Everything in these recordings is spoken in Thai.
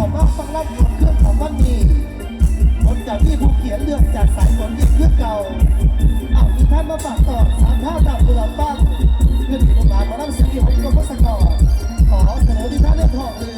ขอมาฟังรับผลเครื่องของวันนี้ผลจากที่ผู้เขียนเรื่องจากสายฝนยิ่งเพื่อเก่าเอาที่ท่านมาฝากต่อสามท่าดาวเรือบ้างเพื่อที่โรงงานมารับสิ่งที่ผมก็พัสกอขอเสนอที่ท่านเรื่องทองเรือ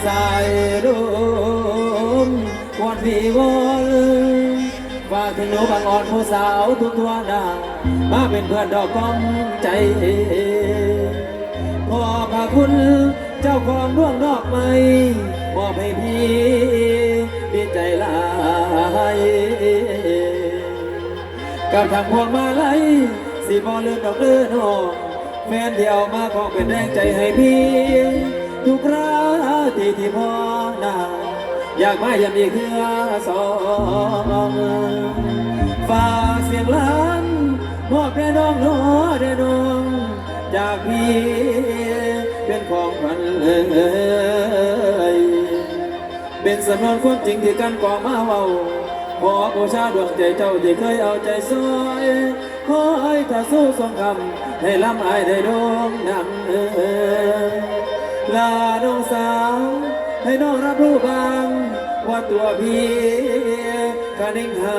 ตามสายลมวอนพี่วอนฝากถึงหนูบางอ่อนผู้สาวทุกทั่วหน้ามาเป็นเพื่อนดอกกอมใจ ขอพระคุณเจ้าของดวงดอกไม้มอบให้พี่ดีใจหลายกับทางพวงมาลัยสีบอเลือนดอกเลือนหองแฟนที่เอามาขอเป็นแรงใจให้พี่ทุกรา ที่ที่พ่อหน้าอยากมาอย่ามีเครือสองฝากเสียงล้านมอบแด่น้องหน้อแด่น้องจากพี่เป็นของขวัญเอยเป็นสำนวนความจริงที่กันก่อมาเว้าขอบูชาดวงใจเจ้าที่เคยเอาใจซอยขอให้ถ้าสู้สงคำให้ลำอายได้โดงดังเอ่ย ลาน้องสาว ให้น้องรับรู้บาง ว่าตัวพี่กะนิ่งหา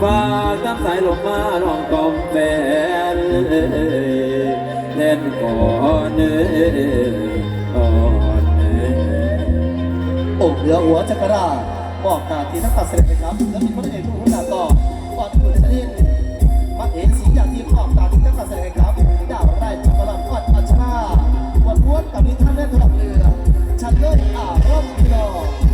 ฝากตามสายลมมาลองกอมแฟนเล่นก่อนเอ่ยก่อนอ่ยองค์เหนือหัวจักรราบอกกาทีนักตัดเสด็จครับ แล้วมีพระเอกผู้หุ่นหนาต่อปอดคุณจะดิ้นพระเอกสีอย่างที่ขอบตาที่นักตัดเสด็จครับ ดาวไร่จักรราชอดอัชราวันพ้นกับนิทานแล่นถลับเรือชันเลยอ่ารอบพี่น้อ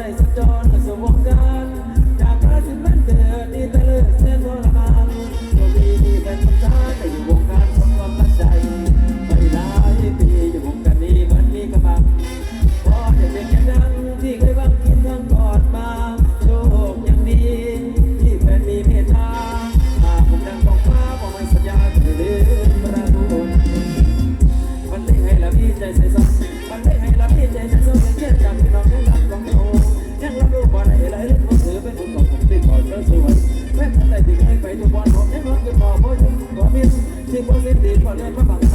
ให้คอนได้สัญจรสวงการ บ่เล่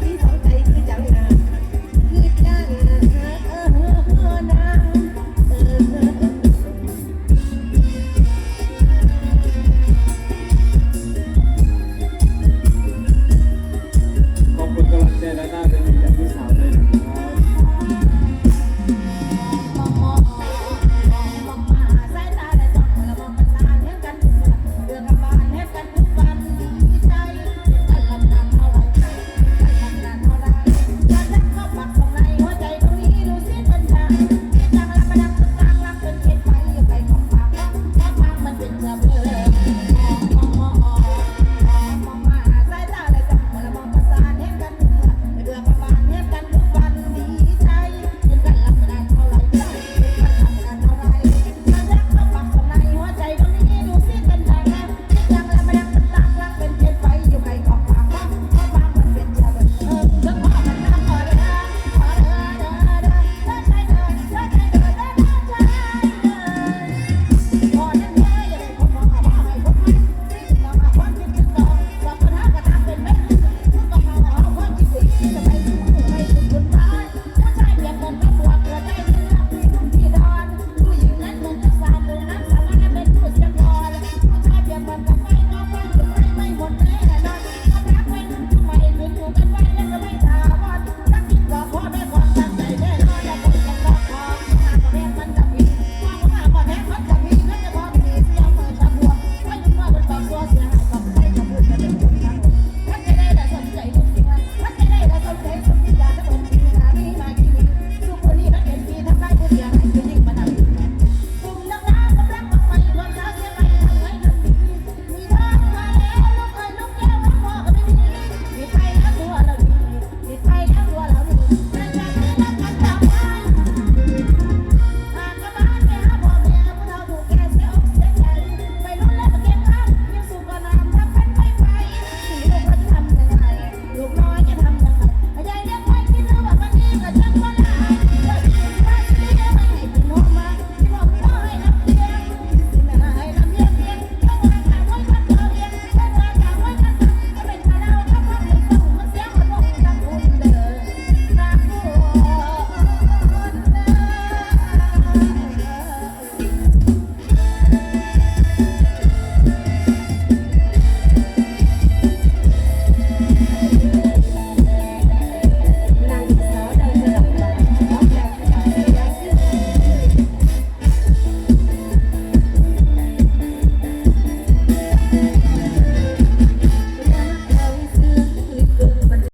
ค